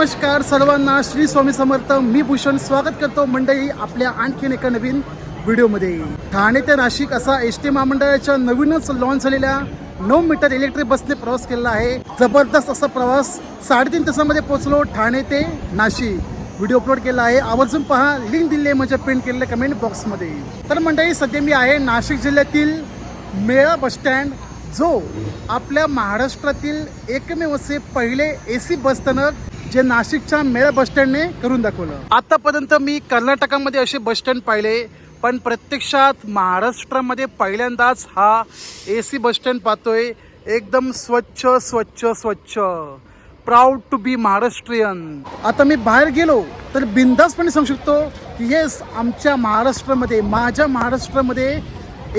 नमस्कार सर्वांना श्री स्वामी समर्थ मी भूषण स्वागत करतो मंडळी आपल्या आणखीन एका नवीन व्हिडिओमध्ये. ठाणे ते नाशिक असा एस टी महामंडळाच्या नवीनच लॉन्च झालेल्या नऊ मीटर इलेक्ट्रिक बसने प्रवास केलेला आहे. जबरदस्त असा प्रवास साडेतीन तासामध्ये पोहोचलो ठाणे ते नाशिक. व्हिडिओ अपलोड केला आहे. आवर्जून पहा लिंक दिली आहे म्हणजे प्रिंट केलेल्या कमेंट बॉक्समध्ये तर मंडळी सध्या मी आहे नाशिक जिल्ह्यातील मेळा बसस्टँड जो आपल्या महाराष्ट्रातील एकमेव असे पहिले ए सी बसस्थानक जे नाशिकच्या मेळा बसस्टँडने करून दाखवलं. आतापर्यंत मी कर्नाटकामध्ये असे बसस्टँड पाहिले पण प्रत्यक्षात महाराष्ट्रामध्ये पहिल्यांदाच हा ए सी बसस्टँड पाहतोय. एकदम स्वच्छ स्वच्छ स्वच्छ. Proud to be Maharashtrian. आता मी बाहेर गेलो तर बिंदासपणे सांगू शकतो की येस आमच्या महाराष्ट्रामध्ये माझ्या महाराष्ट्रामध्ये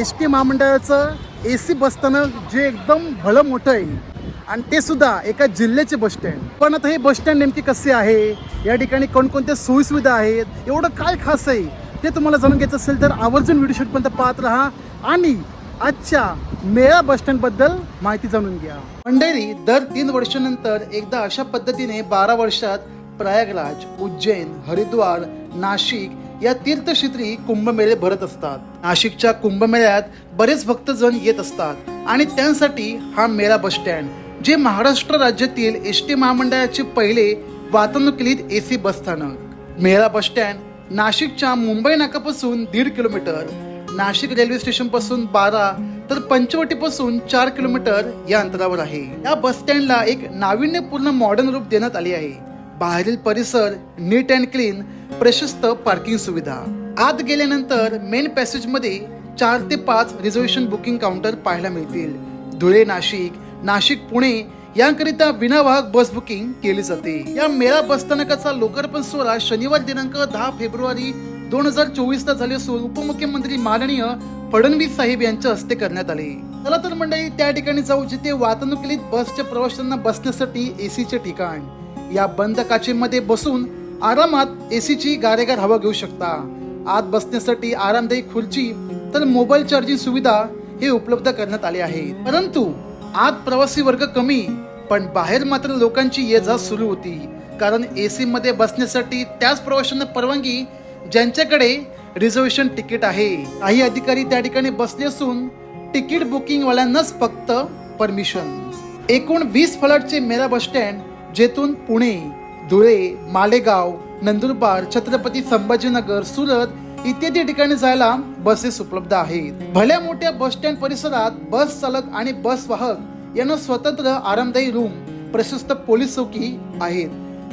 एस टी महामंडळाचं ए सी बसस्थानक जे एकदम भलं मोठं आहे. आणि ते सुद्धा एका जिल्ह्याचे बस स्टँड पण आता हे बसस्टँड नेमके कसे आहे? या ठिकाणी कोणकोणत्या सोयीसुविधा आहेत? एवढं काय खास आहे? ते तुम्हाला जाणून घ्यायचं असेल तर आवर्जून व्हिडिओ शूटपर्यंत पाहत राहा आणि आजच्या मेळा बसस्टँडबद्दल माहिती जाणून घ्या. पंढेरी दर तीन वर्षानंतर एकदा अशा पद्धतीने बारा वर्षात प्रयागराज उज्जैन हरिद्वार नाशिक या तीर्थक्षेत्री कुंभमेळे भरत असतात. नाशिकच्या कुंभमेळ्यात बरेच भक्तजण येत असतात आणि त्यांसाठी हा मेळा बसस्टँड जे महाराष्ट्र राज्यातील एस टी महामंडळाचे पहिले वातानुकूलित ए सी बसस्थानक मेळा बसस्टँड नाशिकच्या मुंबई नाकापासून दीड किलोमीटर नाशिक रेल्वे स्टेशनपासून बारा तर पंचवटीपासून चार किलोमीटर या अंतरावर आहे. या बस स्टँडला एक नाविन्यपूर्ण मॉडर्न रूप देण्यात आले आहे. बाहेरील परिसर नीट अँड क्लीन प्रशस्त पार्किंग सुविधा. आत गेल्यानंतर मेन पॅसेजमध्ये चार ते पाच रिझर्वेशन बुकिंग काउंटर पाहायला मिळतील. धुळे नाशिक नाशिक पुणे याकरिता विनावाहक बस बुकिंग केली जाते. या मेळा बसस्थानकाचा लोकार्पण सोहळा शनिवार दिनांक दहा फेब्रुवारी दोन हजार चोवीस ला झाले असून उपमुख्यमंत्री माननीय फडणवीस साहेब यांच्या हस्ते करण्यात आले. चला तर मंडळी त्या ठिकाणी जाऊ जिथे वातानुकूलित बसच्या प्रवाशांना बसण्यासाठी एसीचे ठिकाण. या बंद काचेमध्ये बसून आरामात एसीची गारेगार हवा घेऊ शकता. आत बसण्यासाठी आरामदायी खुर्ची तर मोबाईल चार्जिंग सुविधा हे उपलब्ध करण्यात आले आहे परंतु आत प्रवासी वर्ग कमी पण बाहेर मात्र लोकांची ये जा सुरू होती. कारण एसी मध्ये बसण्यासाठी त्याच प्रवाशांना परवानगी ज्यांच्याकडे रिझर्वेशन तिकीट आहे. काही अधिकारी त्या ठिकाणी बसले असून तिकीट बुकिंग वाल्यांनाच फक्त परमिशन. एकूण वीस फ्लॅटचे मेरा बस स्टँड जेथून पुणे धुळे मालेगाव नंदुरबार छत्रपती संभाजीनगर सुरत इत्यादी ठिकाणी जायला बसेस उपलब्ध आहेत. भल्या मोठ्या बस स्टँड परिसरात बस चालक आणि बस वाहक यांना स्वतंत्र आरामदायी रूम प्रशस्त पोलीस चौकी आहेत.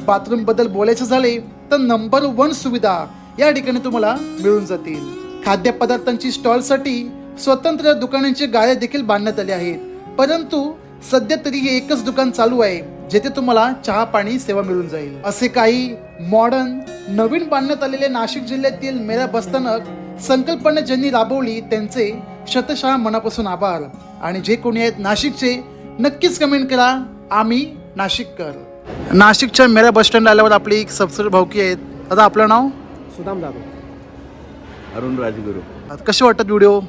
बाथरूमबद्दल बोलायचं झाले तर नंबर वन सुविधा या ठिकाणी तुम्हाला मिळून जातील. खाद्यपदार्थांची स्टॉलसाठी स्वतंत्र दुकानांची गाड्या देखील बांधण्यात आल्या आहेत. परंतु सध्या तरी हे एकच दुकान चालू आहे जेथे तुम्हाला चहा पाणी सेवा मिळून जाईल. असे काही मॉडर्न नवीन बांधण्यात आलेले नाशिक जिल्ह्यातील मेरा बसस्थानक संकल्पना ज्यांनी राबवली त्यांचे शतशः मनापासून आभार. आणि जे कोणी आहेत नाशिकचे नक्कीच कमेंट करा. आम्ही नाशिककर. नाशिकच्या मेरा बस स्टँड आल्यावर आपली एक सबसिडी भावकी आहेत. आता आपलं नाव? सुदाम जाधव. अरुण राजगुरू. कसे वाटतात व्हिडिओ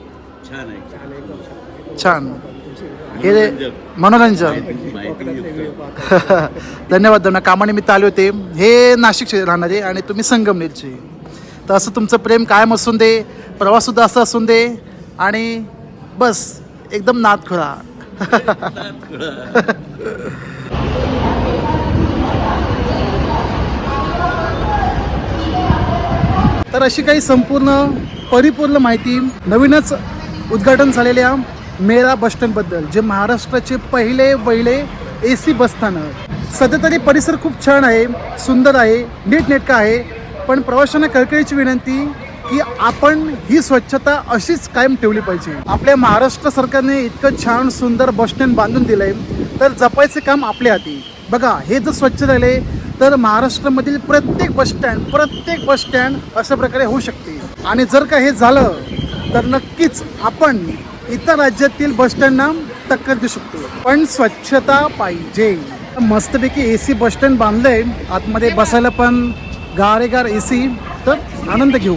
छान आहे. छान. हे मनोरंजन. धन्यवाद धन्यवाद. कामानिमित्त आले होते. हे नाशिकचे राहणारे आणि तुम्ही संगमनेरचे तर असं तुमचं प्रेम कायम असून दे प्रवाससुद्धा असं असून दे आणि बस एकदम नाद खुळा. तर अशी काही संपूर्ण परिपूर्ण माहिती नवीनच उद्घाटन झालेल्या मेरा बस स्टँडबद्दल जे महाराष्ट्राचे पहिले पहिले ए सी बसस्थानक सध्या तरी परिसर खूप छान आहे सुंदर आहे नीटनेटका आहे पण प्रवाशांना कळकळीची विनंती की आपण ही स्वच्छता अशीच कायम ठेवली पाहिजे. आपल्या महाराष्ट्र सरकारने इतकं छान सुंदर बस स्टँड बांधून दिलंय तर जपायचे काम आपल्या हाती. बघा हे जर स्वच्छ झाले तर महाराष्ट्रामधील प्रत्येक बसस्टँड प्रत्येक बस स्टँड अशा प्रकारे होऊ शकते. आणि जर का हे झालं तर नक्कीच आपण इतर राज्यातील बस स्टँडना टक्कर देऊ शकतो. पण स्वच्छता पाहिजे. मस्तपैकी ए सी बस स्टँड बांधलंय. आतमध्ये बसायला पण गारेगार ए सी. तर आनंद घेऊ.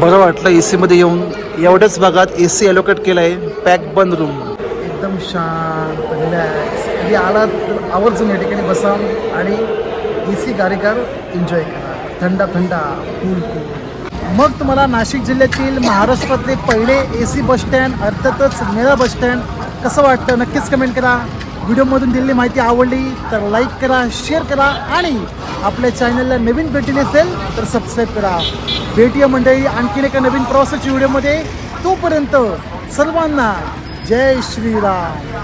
बरं वाटलं ए मध्ये येऊन. एवढ्याच भागात ए सी अलोकेट केलंय. पॅक बंद रूम एकदम शांत रिलॅक्स कधी आलात तर आवर्जून या ठिकाणी बसा आणि ए सी गाडीकर एन्जॉय करा. थंडा थंडा कूल कूल मग तुम्हाला नाशिक जिल्ह्यातील महाराष्ट्रातले पहिले ए सी बसस्टँड अर्थातच मेळा बसस्टँड कसं वाटतं? नक्कीच कमेंट करा. व्हिडिओमधून दिलेली माहिती आवडली तर लाईक करा शेअर करा आणि आपल्या चॅनलला नवीन भेटी असेल तर सबस्क्राईब करा. भेटूया मंडळी आणखीन एका नवीन प्रवासाच्या व्हिडिओमध्ये. तोपर्यंत सर्वांना जय श्रीराम.